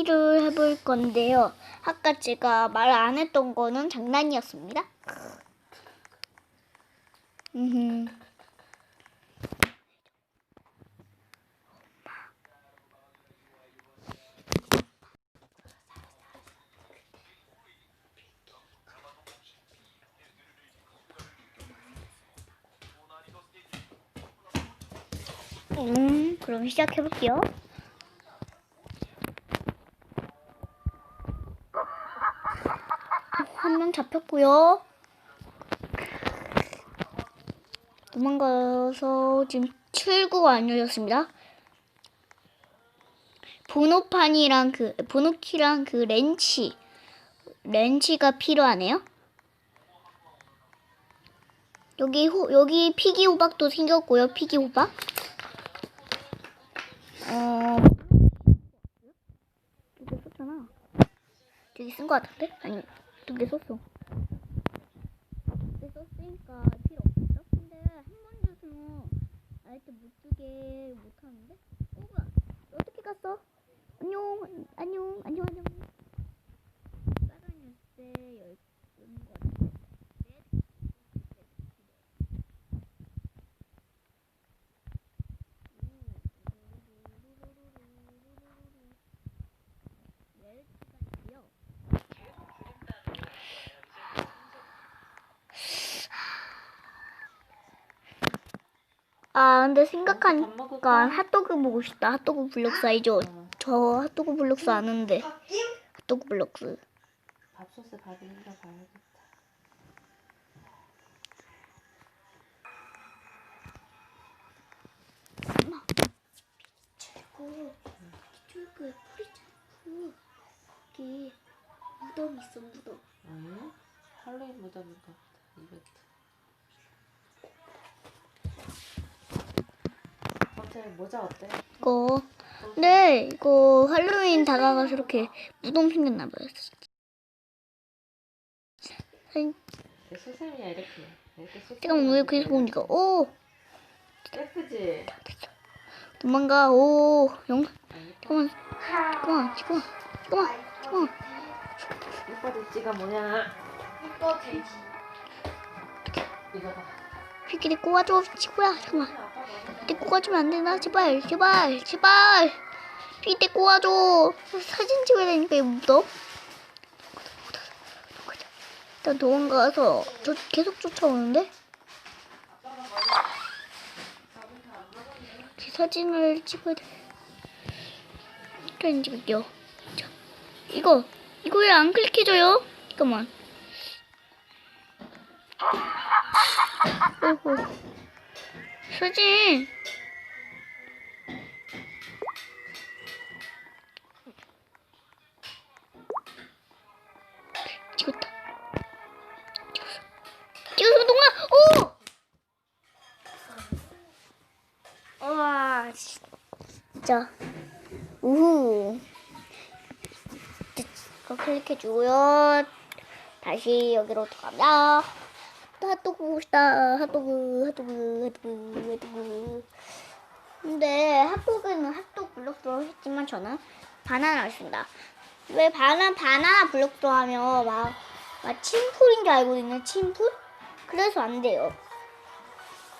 얘기를 해볼 건데요. 아까 제가 말 안 했던 거는 장난이었습니다. 음. 음, 그럼 시작해볼게요. 한 명 잡혔고요. 도망가서 지금 출구가 안 열렸습니다. 번호판이랑 그 번호키랑 그 렌치 렌치가 필요하네요. 여기 호, 여기 피기 호박도 생겼고요. 피기 호박. 어 두개 썼잖아. 두개 쓴거 같은데? 아니 두 개 썼어. 썼으니까 필요 없겠죠? 근데 한번 줘서 아이템 못 두개 못 하는데? 어? 어떻게 갔어? 안녕 안녕 안녕 안녕. 다른 열쇠 열는 거 같은데. 넷. 열쇠가 있고요. 아 근데 생각하니까 핫도그 먹고 싶다. 핫도그 블록스 알죠? 저 핫도그 블록스 아는데 핫도그 블록스. 밥솥에 밥이 있나 봐야겠다. 그 철구에 뿌리 자고 여기 무덤 있어 무덤. 응? 할로윈 무덤인가 보다. 이벤트. 어때? 모자 어때? 이거 네 이거 할로윈 다가가서 이렇게 무덤 생겼나 봐요. 수세미야 이렇게. 이렇게 수세미. 잠깐만 왜 계속 보니까 오 예쁘지? 도망가 오영 안 예뻐? 잠깐만 잠깐만 잠깐만 잠깐만 잠깐만 예뻐 돼지가 뭐냐? 이거 돼지. 이거다. 데리고 와줘. 친구야 잠깐만. 데리고 가주면 안 되나 제발 제발 제발. 데리고 와줘. 사진 찍어야 되니까 이 무덤 일단 도망가서 저 계속 쫓아오는데? 제 사진을 찍어야 돼. 사진 찍을게요 자, 이거 이거 왜 안 클릭해져요? 잠깐만 오호 사진 찍었다 찍었어 동아. 오! 우와 진짜. 우후. 이거 클릭해주고요. 다시 여기로 들어가면 핫도그 싶다. 핫도그 핫도그 핫도그 핫도그. 근데 핫도그는 핫도그 블록도 했지만 저는 바나나를 쓴다. 왜 바나 바나나 블록도 하면 막, 막 침풀인 줄 알거든요 침풀? 그래서 안 돼요.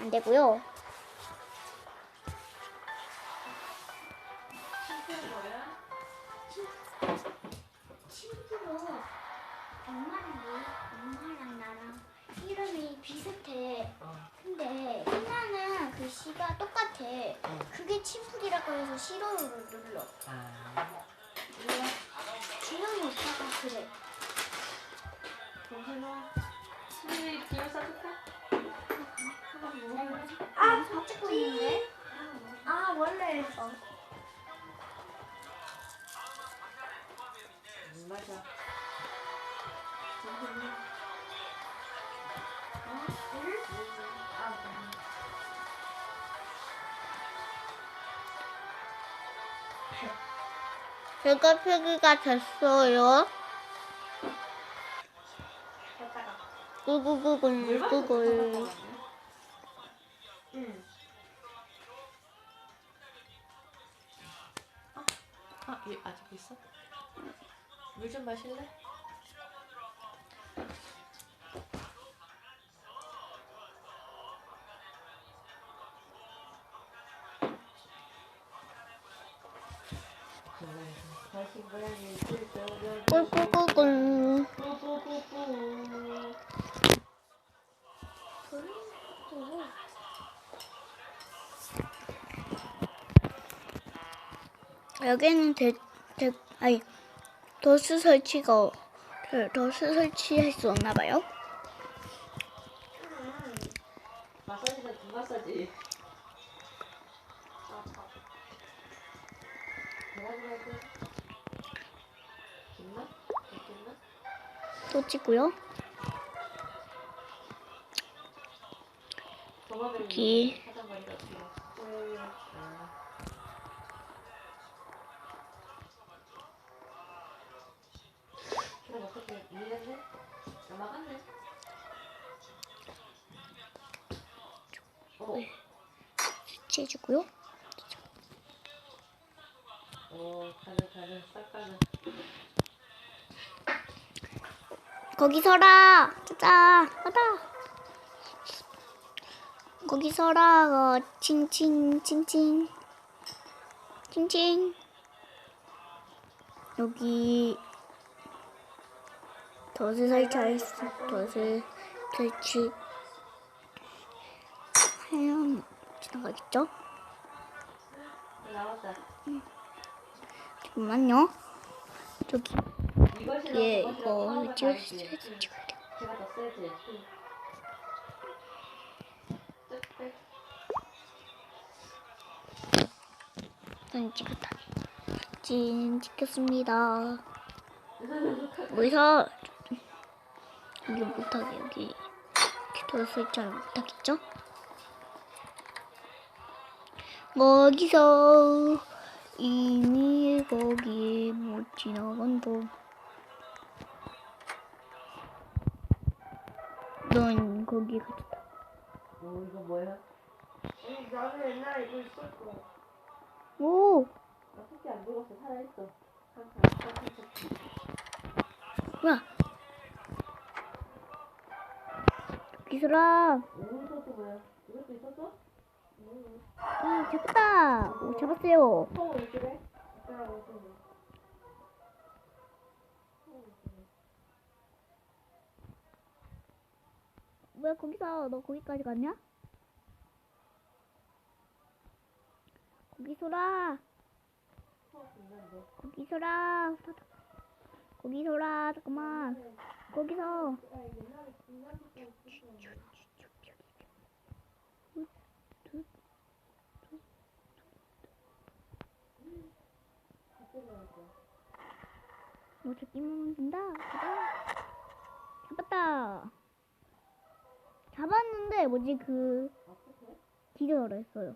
안 되고요 비슷해 어. 근데 하나는 그 시가 똑같아. 그게 침풀이라고 해서 싫어요를 눌러. 아. 준영이 오빠가 그래. 동생아. 수세미 비누 싸줄까? 아, 다 찍고 있는데? 아, 원래. 어. 안 맞아. 제가 표기가 됐어요. 구구구글 구글. 응. 아, 얘 아직 있어? 마실래? 여기는 대, 대, 아니, 도수 설치가, 그 도수 설치할 수 없나 봐요. 마사지가 두 마사지 어갔네? 어, 설치해주고요. 어, 가는 가는 싹 가는. 거기 서라! 짜자! 가다! 거기 서라! 어, 칭칭, 칭칭. 칭칭. 여기 덫을 설치할 수, 덫을 설치 하면 지나가겠죠? 나왔다. 잠깐만요. 저기, 예, 이거 있어, 찍어야 돼. 제가 더. 빽빽. 사진 찍었다. 사진 찍혔습니다. 여기서 여기 못하게 여기 기도 설치를 못하겠죠? 거기서 이미 거기 못 지나간다. 넌 거기 가졌다. 어, 이거 뭐야? 아니, 나는 옛날에 이거 있었어. 오, 나 토끼 안 죽었어. 살아있어. 뭐야? 기술아, 오, 이것도 뭐야? 이것도 있었어? 음. 이 잡았다. 오, 잡았어요. 그래? 아까 무슨 왜 거기서 너 거기까지 갔냐? 거기서라. 거기서라. 거기서라 잠깐만. 거기서. 뭐 된다. 가자. 잡았다 잡았는데 뭐지? 그 기절했어요.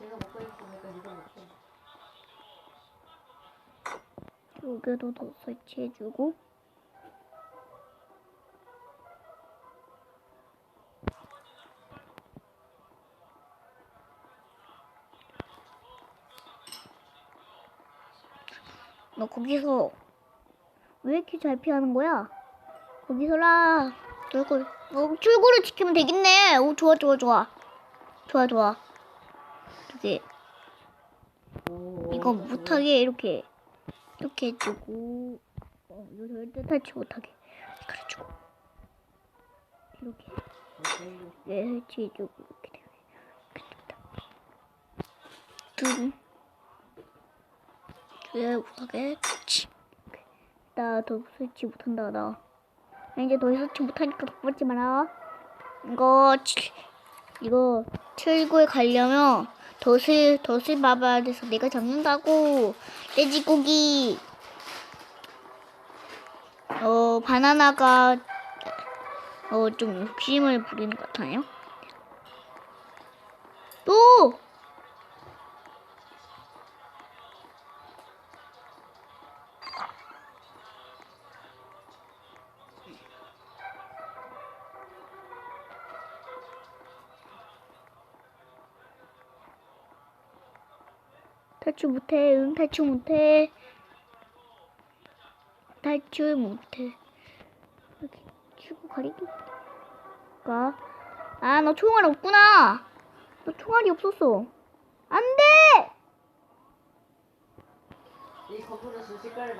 이거 먹고. 여기도 더 설치해주고 너 거기서 왜 이렇게 잘 피하는 거야? 거기서라. 출구 어, 출구를 지키면 되겠네. 오 좋아 좋아 좋아. 좋아 좋아. 오, 이거 오, 못하게 이렇게 이렇게 해주고 어, 이거 절대 탈취 못하게. 가르치고 이렇게 오, 예 설치해주고 이렇게 되면 이렇게 된다. 둘 예, 못하게 그렇지? 나더 설치 못한다 나. 나 이제 더 설치 못하니까 바쁘지 마라. 이거 치- 이거 출구에 가려면 덫을 덫을 봐봐야 돼서 내가 잡는다고. 돼지고기. 어 바나나가 어 좀 욕심을 부리는 것 같아요. 또 탈출 못해. 응, 탈출 못해. 탈출 못해. 여기 출구 가리기. 가. 아, 너 총알 없구나. 너 총알이 없었어. 안 돼!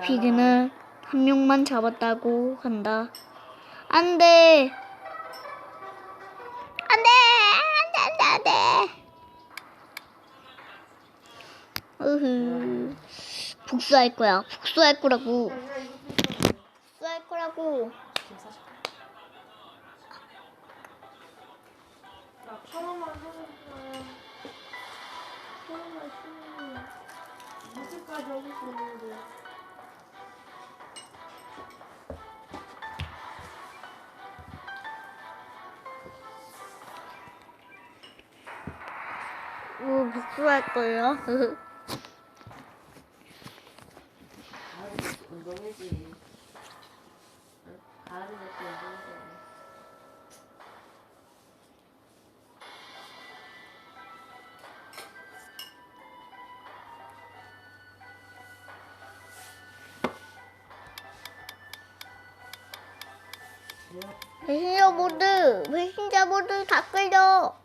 피그는 한 명만 잡았다고 한다. 안 돼! 복수할 거야. 복수할 거라고. 복수할 거라고. 있는데. 우, 복수할 거예요. 배신자 모드, 배신자 모드 다 끌려.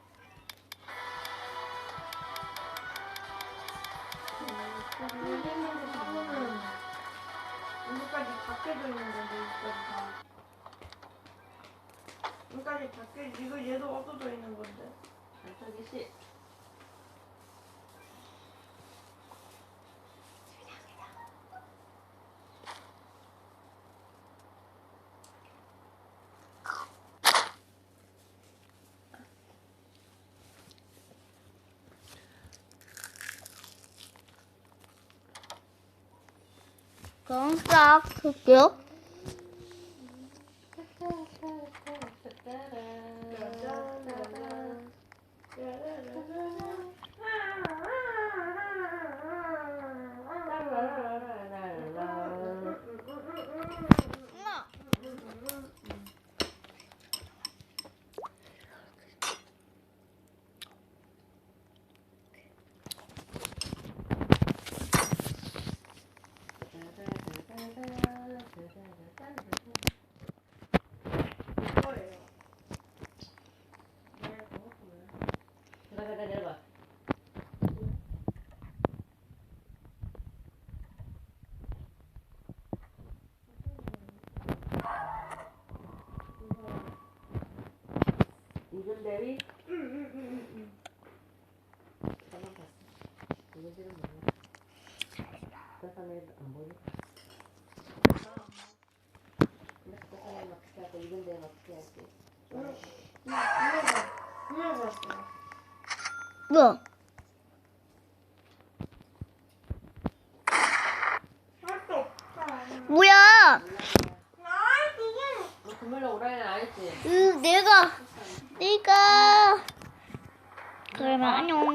그럼 싹 할게요. 내려가 내려가. 이건 대위? 잠깐 봤어. 이건지는 몰라. 세상에 안 보니? 근데 세상에 맞게 하고 이건 데 맞게 할게. 뭐